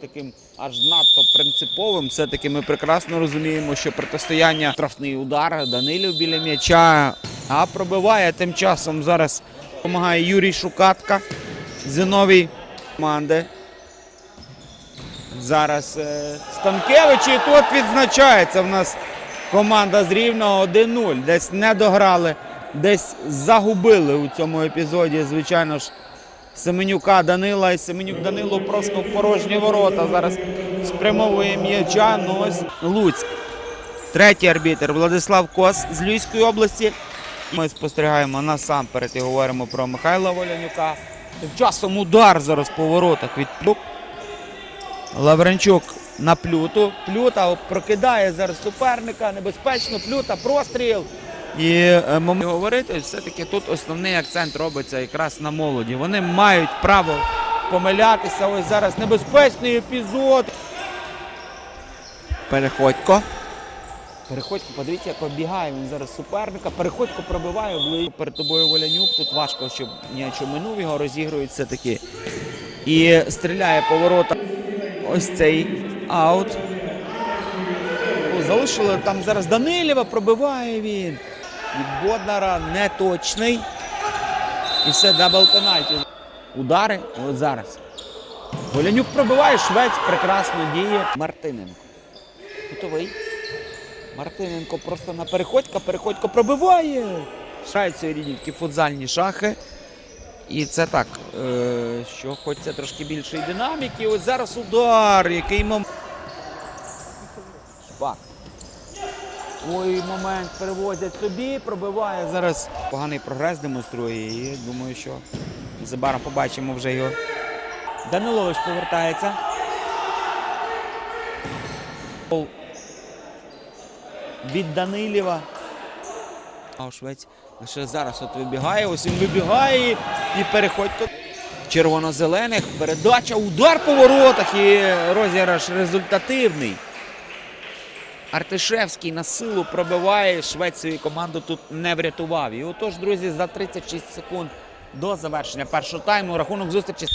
таким аж надто принциповим. Все-таки ми прекрасно розуміємо, що протистояння штрафний удар Данилів біля м'яча. А пробиває тим часом зараз допомагає Юрій Шукатка. Зиновій команди. Зараз е, Станкевич і тут відзначається в нас команда з Рівного 1-0. Десь не дограли, десь загубили у цьому епізоді, звичайно ж, Семенюка Данила. І Семенюк Данило просто в порожні ворота. Зараз спрямовує м'яча. Ну ось Луцьк. Третій арбітр Владислав Кос з Львівської області. Ми спостерігаємо насамперед і говоримо про Михайла Волянюка. Тим часом удар зараз по воротах від Плюк. Лавренчук на плюту. Плюта прокидає зараз суперника. Небезпечно. Плюта, простріл. І е, ми говорити, все-таки тут основний акцент робиться якраз на молоді. Вони мають право помилятися. Ось зараз небезпечний епізод. Переходько. Переходько, подивіться, як оббігає він зараз суперника. Переходько пробиває обличчя. Перед тобою Волянюк. Тут важко, щоб ніячо минув його, розігрують все-таки. І стріляє по воротах. Ось цей аут. Залишили там зараз Данилєва, пробиває він. Від Боднара неточний. І все, дабл пенальті. Удари. От зараз. Волянюк пробиває, швець прекрасно діє. Мартиненко. Готовий. Мартиненко просто на переходька, переходько пробиває. Шаються рідні футзальні шахи. І це так, е, що хочеться трошки більшої динаміки. Ось зараз удар, який момент. Шпак. Ой, момент перевозять собі, пробиває зараз. Поганий прогрес демонструє і думаю, що незабаром побачимо вже його. Данилович повертається. Від Данилєва. Аушвець лише зараз от вибігає, ось він вибігає і переходь тут. Червоно-зелених. Передача, удар по воротах і розіграш результативний. Артишевський на силу пробиває. Свою команду тут не врятував. І отож, друзі, за 36 секунд до завершення першого тайму рахунок зустрічі.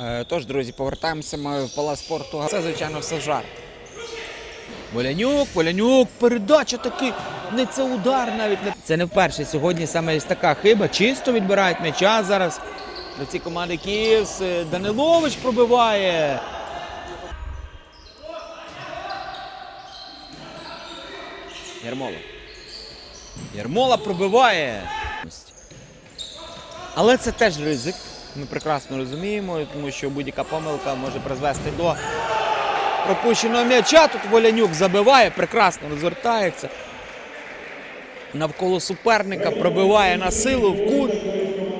Е, Тож, друзі, повертаємося ми в палац спорту. Це, звичайно, все жарт. Волянюк, Волянюк, передача таки. Не це удар навіть не. Це не вперше сьогодні саме ось така хиба. Чисто відбирають м'яча зараз. До цієї команди Київс. Е, Данилович пробиває. Ярмола. Ярмола пробиває. Але це теж ризик. Ми прекрасно розуміємо, тому що будь-яка помилка може призвести до пропущеного м'яча. Тут Волянюк забиває, прекрасно розвертається. Навколо суперника пробиває на силу в кут.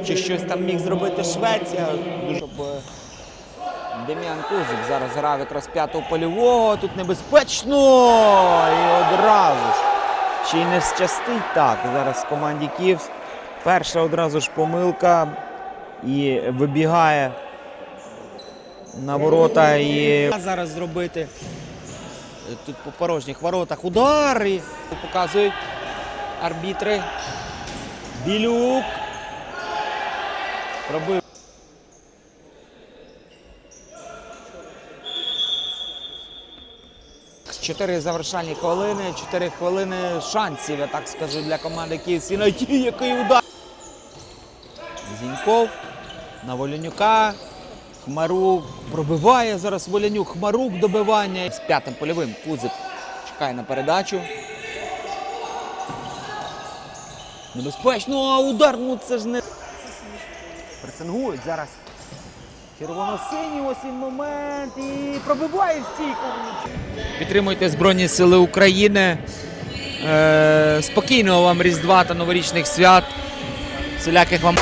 Чи щось там міг зробити Швеція. Щоб е, Дем'ян Кузик зараз грав якраз п'ятого польового. Тут небезпечно. І одразу ж. Чи не щастить так. Зараз в команді Київс. Перша одразу ж помилка. І вибігає на ворота і зараз зробити тут по порожніх воротах удар і показують арбітри. Білюк. Пробив. Чотири завершальні хвилини, чотири хвилини шансів, я так скажу, для команди Київ. І який удар. Зіньков на Волянюка. Хмарук пробиває зараз Волянюк. Хмарук добивання. З п'ятим польовим Кузик чекає на передачу. Небезпечно, а удар, ну це ж не. Пресингують зараз. Червоно-синій ось він момент і пробиває в стійку. Підтримуйте Збройні Сили України. Е, спокійного вам Різдва та новорічних свят. Всіляких вам.